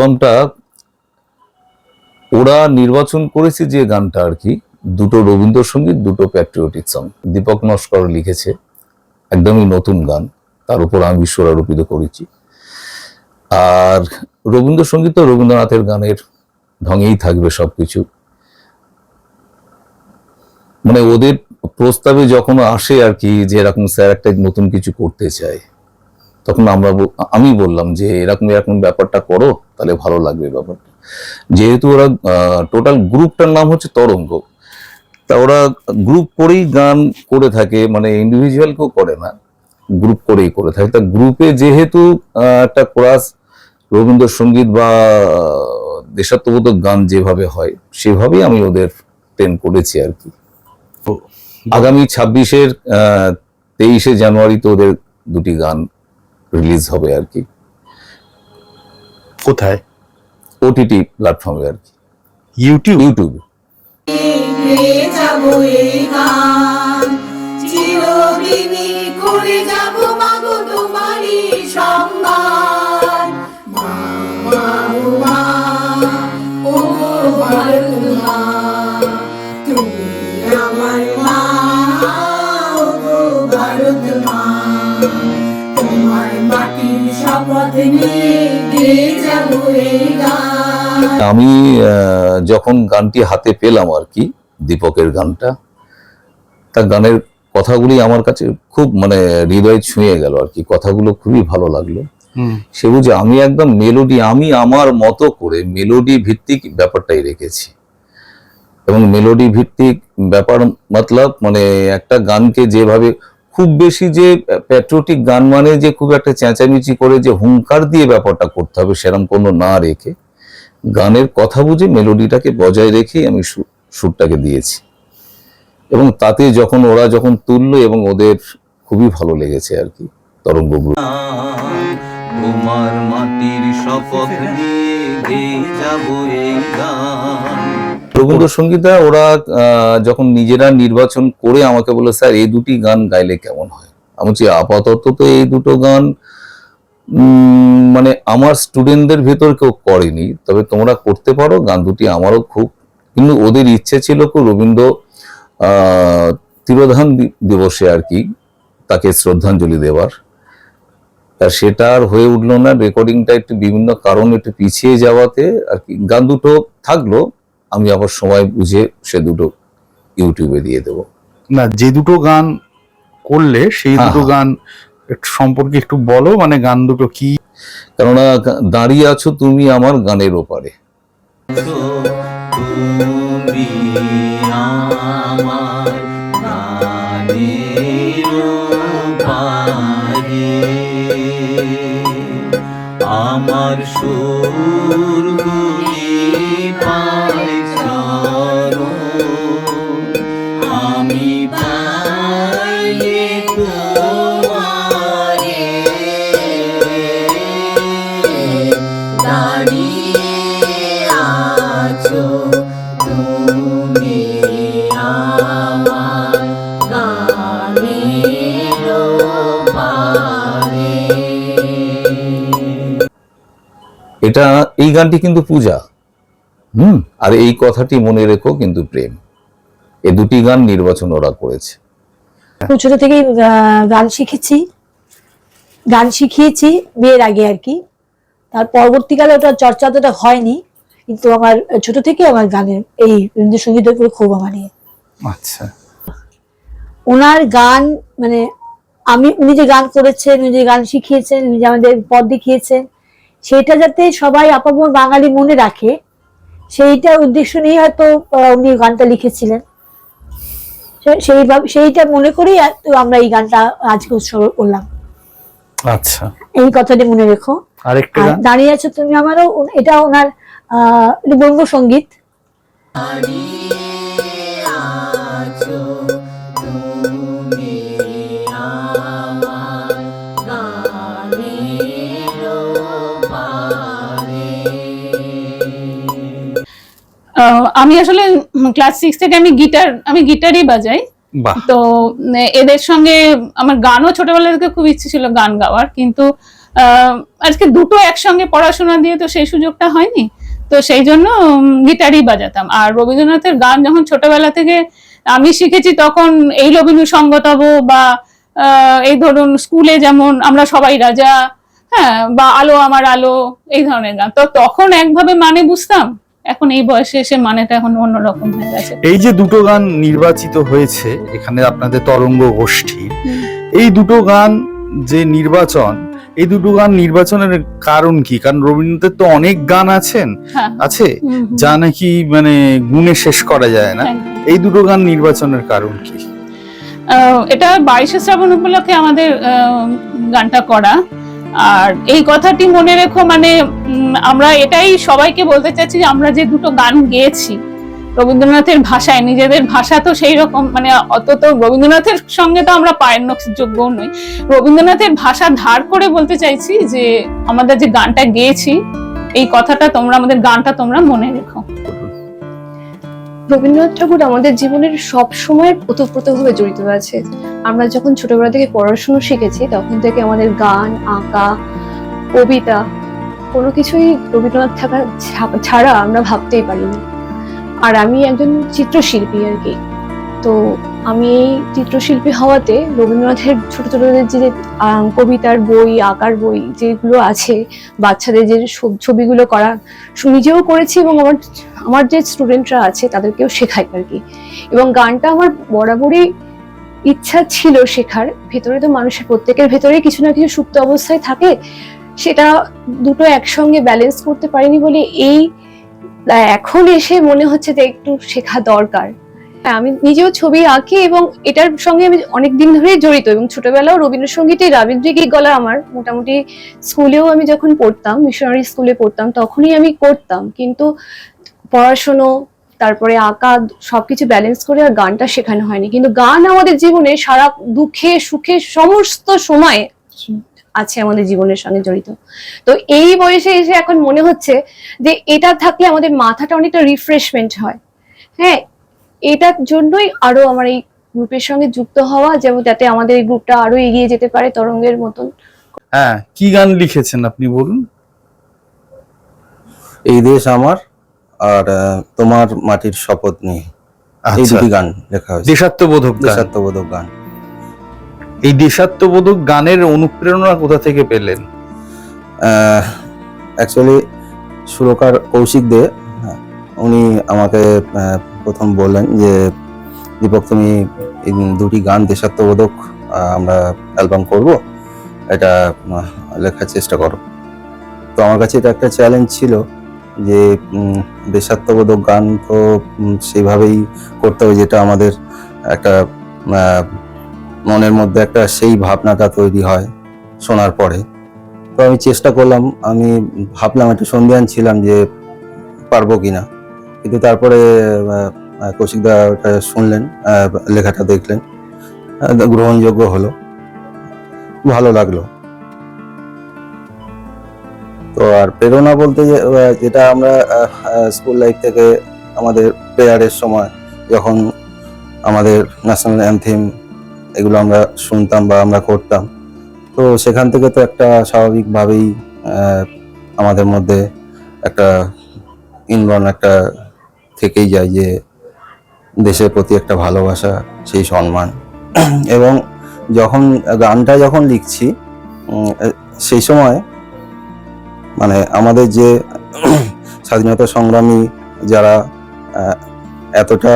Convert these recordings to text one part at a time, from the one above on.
অ্যালবামটা ওরা নির্বাচন করেছে যে গানটা আর কি, দুটো রবীন্দ্রসঙ্গীত, দুটো প্যাট্রিয়টিক সং দীপক নস্কর লিখেছে একদমই নতুন গান, তার উপর আমি বিশ্বরারোপিত করেছি। আর রবীন্দ্রসঙ্গীত তো রবীন্দ্রনাথের গানের ঢঙেই থাকবে সবকিছু। মানে ওদের প্রস্তাবে যখন আসে আর কি যে এরকম স্যার একটা নতুন কিছু করতে চায় তখন আমরা আমি বললাম যে এরকম এরকম ব্যাপারটা করো তাহলে ভালো লাগবে ব্যাপারটা। যেহেতু ওরা টোটাল গ্রুপটার নাম হচ্ছে তরঙ্গ। তা ওরা গ্রুপ করেই গান করে থাকে মানে ইন্ডিভিজুয়াল কেউ করে না গ্রুপ করেই করে থাকে। তা গ্রুপে যেহেতু একটা কোরাস রবীন্দ্রসঙ্গীত বা দেশাত্মবোধক গান যেভাবে হয় সেভাবেই আমি ওদের ট্রেন করেছি আর কি। আগামী ছাব্বিশের তেইশে জানুয়ারিতে ওদের দুটি গান রিলিজ হবে আর কি। কোথায়? ওটিটি প্ল্যাটফর্মে আর কি। ইউটিউব ইউটিউব যাব করে মাগো তোমারই আমি যখন গানটি হাতে পেলাম আর কি দীপকের গানটা তার গানের কথাগুলি আমার কাছে খুব মানে হৃদয় ছুঁয়ে গেল আর কি কথাগুলো খুবই ভালো লাগল। সে বুঝে আমি একদম মেলোডি আমি আমার মতো করে মেলোডি ভিত্তিক ব্যাপারটাই রেখেছি। এবং মেলোডি ভিত্তিক ব্যাপার মতলব মানে একটা গানকে যেভাবে খুব বেশি যে প্যাট্রিয়টিক গান মানে যে খুব একটা চেঁচামেচি করে যে হুঙ্কার দিয়ে ব্যাপারটা করতে হবে সেরকম কোনো না রেখে গানের কথা বুঝে মেলোডিটাকে বজায় রেখেই আমি সুরটাকে দিয়েছি। এবং তাতে যখন ওরা যখন তুললো এবং ওদের খুবই ভালো লেগেছে আর কি তরঙ্গ তোমার মাটির শপথ নিয়ে যাব এই গান। রবীন্দ্রসঙ্গীতা ওরা যখন নিজেরা নির্বাচন করে আমাকে বলে স্যার এই দুটি গান গাইলে কেমন হয়? আমি বলছি আপাতত তো এই দুটো গান মানে আমার স্টুডেন্টদের ভেতর কেউ করেনি। তবে তোমরা করতে পারো গান দুটি আমারও খুব কিন্তু ওদের ইচ্ছে ছিল খুব রবীন্দ্র আহ, তিরোধান দিবসে আর কি তাকে শ্রদ্ধাঞ্জলি দেওয়ার। তা সেটা আর হয়ে উঠল না রেকর্ডিংটা একটু বিভিন্ন কারণ একটু পিছিয়ে যাওয়াতে আর কি গান দুটো থাকল। আমি আবার সময় বুঝে সে দুটো ইউটিউবে দিয়ে দেবো। না যে দুটো গান করলে সেই হ্যাঁ, দুটো হ্যাঁ। গান একটু সম্পর্কে একটু বলো মানে গান দুটো কি? কেননা দাঁড়িয়ে আছো তুমি আমার গানের ওপারে। আমার গানের এটা এই গানটি কিন্তু পূজা। হুম? আর এই কথাটি মনে রেখো কিন্তু প্রেম। এই দুটি গান নির্বাচন ওরা করেছে। ছোট থেকেই আহ, গান শিখেছি। গান শিখিয়েছি বিয়ের আগে আর কি। তার পরবর্তীকালে ওটা চর্চা অতটা হয়নি। কিন্তু আমার ছোট থেকে আমার গানের এই রবীন্দ্রসঙ্গীতের উপরে খুব আমার ইয়ে। আচ্ছা। ওনার গান মানে আমি উনি যে গান করেছেন উনি যে গান শিখিয়েছেন উনি যে আমাদের পথ দেখিয়েছেন সেটা যাতে সবাই আপামর বাঙালি মনে রাখে সেইটা উদ্দেশ্য নিয়ে হয়তো উনি গানটা লিখেছিলেন। সেইভাবে সেইটা মনে করেই আর- তো আমরা এই গানটা আজকে উৎসর্গ করলাম। আচ্ছা। এই কথাটি মনে রেখো। দাঁড়িয়ে আছো তুমি আমারও এটা ওনার আহ বঙ্গসঙ্গীত আছো আমি আসলে ক্লাস সিক্স থেকে আমি গিটার আমি গিটারই বাজাই। তো এদের সঙ্গে আমার গানও ছোটবেলা থেকে খুব ইচ্ছে ছিল গান গাওয়ার কিন্তু আজকে দুটো একসঙ্গে পড়াশোনা দিয়ে তো সেই সুযোগটা হয়নি। তো সেই জন্য গিটারই বাজাতাম। আর রবীন্দ্রনাথের গান যখন ছোটবেলা থেকে আমি শিখেছি তখন এই রবীন্দ্র সঙ্গতব বা আহ, এই ধরুন স্কুলে যেমন আমরা সবাই রাজা হ্যাঁ বা আলো আমার আলো এই ধরনের গান। তো তখন একভাবে মানে বুঝতাম। এখন এই বয়সে এসে মানেটা এখন অন্যরকম হয়ে গেছে। এই যে দুটো গান নির্বাচিত হয়েছে এখানে আপনাদের তরঙ্গ গোষ্ঠীর হুম। এই দুটো গান যে নির্বাচন এই দুটো গান নির্বাচনের কারণ কি? কারণ রবীন্দ্রনাথের তো অনেক গান আছেন হ্যাঁ। আছে। যা নাকি মানে গুণে শেষ করা যায় না। এই দুটো গান নির্বাচনের কারণ কি? এটা বাইশে শ্রাবণ উপলক্ষে আমাদের গানটা করা। আর এই কথাটি মনে রেখো মানে আমরা এটাই সবাইকে বলতে চাচ্ছি যে আমরা যে দুটো গান গেয়েছি, রবীন্দ্রনাথের ভাষায়, নিজেদের ভাষা তো সেই রকম মানে অত তো রবীন্দ্রনাথের সঙ্গে তো আমরা পায়ের যোগ্য নই। রবীন্দ্রনাথের ভাষা ধার করে বলতে চাইছি যে, আমাদের যে গানটা গেয়েছি, এই কথাটা তোমরা, আমাদের গানটা তোমরা মনে রেখো। রবীন্দ্রনাথ ঠাকুর আমাদের জীবনের সব সময় ওতপ্রোতভাবে জড়িত আছে। আমরা যখন ছোটবেলা থেকে পড়াশুনো শিখেছি, তখন থেকে আমাদের গান, আঁকা, কবিতা, কোনো কিছুই রবীন্দ্রনাথ থাকা ছাড়া আমরা ভাবতেই পারি না আর আমি একজন চিত্রশিল্পী আর কি। তো আমি এই চিত্রশিল্পী হওয়াতে রবীন্দ্রনাথের ছোট ছোট যে কবিতার বই, আঁকার বই যেগুলো আছে, বাচ্চাদের যে ছব- ছবিগুলো করা নিজেও করেছি এবং আমার আমার যে স্টুডেন্টরা আছে তাদেরকেও শেখাই আর কি। এবং গানটা আমার বরাবরই ইচ্ছা ছিল শেখার। ভেতরে তো মানুষের প্রত্যেকের ভেতরে কিছু না কিছু সুপ্ত অবস্থায় থাকে। সেটা দুটো একসঙ্গে ব্যালেন্স করতে পারিনি বলে এই এখন এসে মনে হচ্ছে যে একটু শেখা দরকার। হ্যাঁ, আমি নিজেও ছবি আঁকি এবং এটার সঙ্গে আমি অনেক দিন ধরেই জড়িত এবং ছোটবেলাও রবীন্দ্রসঙ্গীতে রবীন্দ্রিক গলা আমার। মোটামুটি স্কুলেও আমি যখন পড়তাম মিশনারি স্কুলে পড়তাম তখনই আমি করতাম। কিন্তু পড়াশুনো তারপরে আঁকা সবকিছু ব্যালেন্স করে আর গানটা শেখানো হয়নি। কিন্তু গান আমাদের জীবনে সারা দুঃখে সুখে সমস্ত সময় আছে আমাদের জীবনের সঙ্গে জড়িত। তো এই বয়সে এসে এখন মনে হচ্ছে যে এটা থাকলে আমাদের মাথাটা অনেকটা রিফ্রেশমেন্ট হয়। হ্যাঁ এটার জন্যই আরও আমার এই গ্রুপের সঙ্গে যুক্ত হওয়া যেমন যাতে আমাদের এই গ্রুপটা আরও এগিয়ে যেতে পারে তরঙ্গের মতন। হ্যাঁ কি গান লিখেছেন আপনি বলুন? এই দেশ আমার আর আহ, তোমার মাটির শপথ নিয়ে। এই আচ্ছা। দুটি গান লেখা হয়েছে। দেশাত্মবোধক দেশাত্মবোধক গান। এই দেশাত্মবোধক গানের অনুপ্রেরণা কোথা থেকে পেলেন? অ্যাকচুয়ালি সুরকার কৌশিক দে উনি আমাকে প্রথম বললেন যে, দীপক, তুমি দুটি গান দেশাত্মবোধক আমরা অ্যালবাম করব। এটা লেখার চেষ্টা করো। তো আমার কাছে এটা একটা চ্যালেঞ্জ ছিল যে দেশাত্মবোধক গান তো সেইভাবেই করতে হবে যেটা আমাদের একটা মনের মধ্যে একটা সেই ভাবনাটা তৈরি হয় শোনার পরে। তো আমি চেষ্টা করলাম, আমি ভাবলাম, একটু সন্ধিয়ান ছিলাম যে, পারব কিনা। কিন্তু তারপরে কৌশিকদা শুনলেন লেখাটা দেখলেন গ্রহণযোগ্য হলো। ভালো লাগল। তো আর প্রেরণা বলতে যেটা আমরা স্কুল লাইফ থেকে আমাদের প্রেয়ারের সময় যখন আমাদের ন্যাশনাল অ্যান্থিম এগুলো আমরা শুনতাম বা আমরা করতাম, তো সেখান থেকে তো একটা স্বাভাবিকভাবেই আমাদের মধ্যে একটা ইনবর্ন একটা থেকেই যায় যে দেশের প্রতি একটা ভালোবাসা, সেই সম্মান। এবং যখন গানটা যখন লিখছি সেই সময় মানে আমাদের যে স্বাধীনতা সংগ্রামী যারা এতটা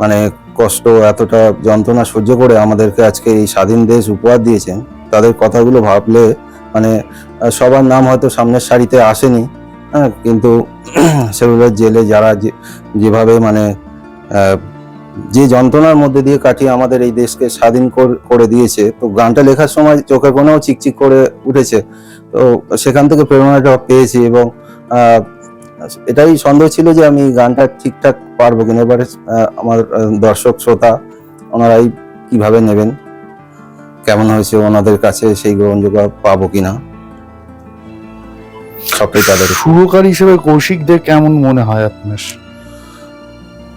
মানে কষ্ট, এতটা যন্ত্রণা সহ্য করে আমাদেরকে আজকে এই স্বাধীন দেশ উপহার দিয়েছেন, তাদের কথাগুলো ভাবলে মানে সবার নাম হয়তো সামনের সারিতে আসেনি। কিন্তু সেগুলোর জেলে যারা যেভাবে মানে যে যন্ত্রণার মধ্যে দিয়ে কাটিয়ে আমাদের এই দেশকে স্বাধীন করে দিয়েছে, তো গানটা লেখার সময় চোখে কোনেও চিকচিক করে উঠেছে। তো সেখান থেকে প্রেরণাটা পেয়েছি এবং এটাই সন্দেহ ছিল যে আমি গানটা ঠিকঠাক পারব কিনা। এবারে আমার দর্শক, শ্রোতা, ওনারাই কীভাবে নেবেন, কেমন হয়েছে ওনাদের কাছে সেই গ্রহণযোগ্য পাবো কিনা। সবটাই তাদের সুরকার হিসেবে কৌশিক দে কেমন মনে হয় আপনার?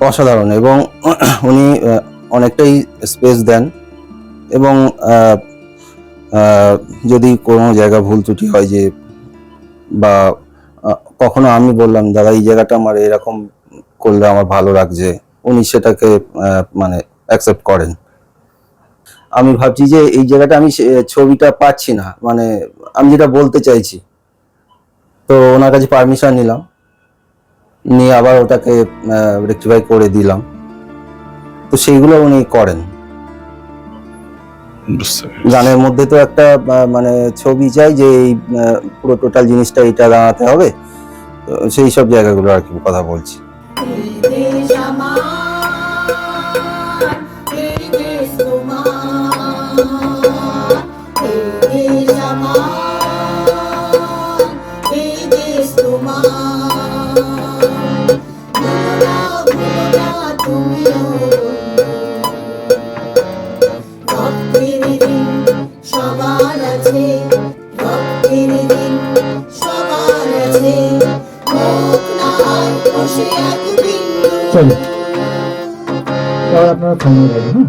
অসাধারণ এবং উনি অনেকটাই স্পেস দেন এবং যদি কোনো জায়গা ভুল ত্রুটি হয় যে বা কখনো আমি বললাম দাদা এই জায়গাটা আমার এরকম করলে আমার ভালো লাগছে। উনি সেটাকে মানে অ্যাকসেপ্ট করেন। আমি ভাবছি যে এই জায়গাটা আমি ছবিটা পাচ্ছি না। মানে আমি যেটা বলতে চাইছি তো ওনার কাছে পারমিশন নিলাম। নিয়ে আবার ওটাকে রেক্টিফাই করে দিলাম। তো সেইগুলো উনি করেন। গানের মধ্যে তো একটা মানে ছবি চাই যে এই পুরো টোটাল জিনিসটা এটা দাঁড়াতে হবে। তো সেই সব জায়গাগুলো আর কি কথা বলছি। চলো। তাহলে আপনারা থামিয়ে দেবেন হ্যাঁ?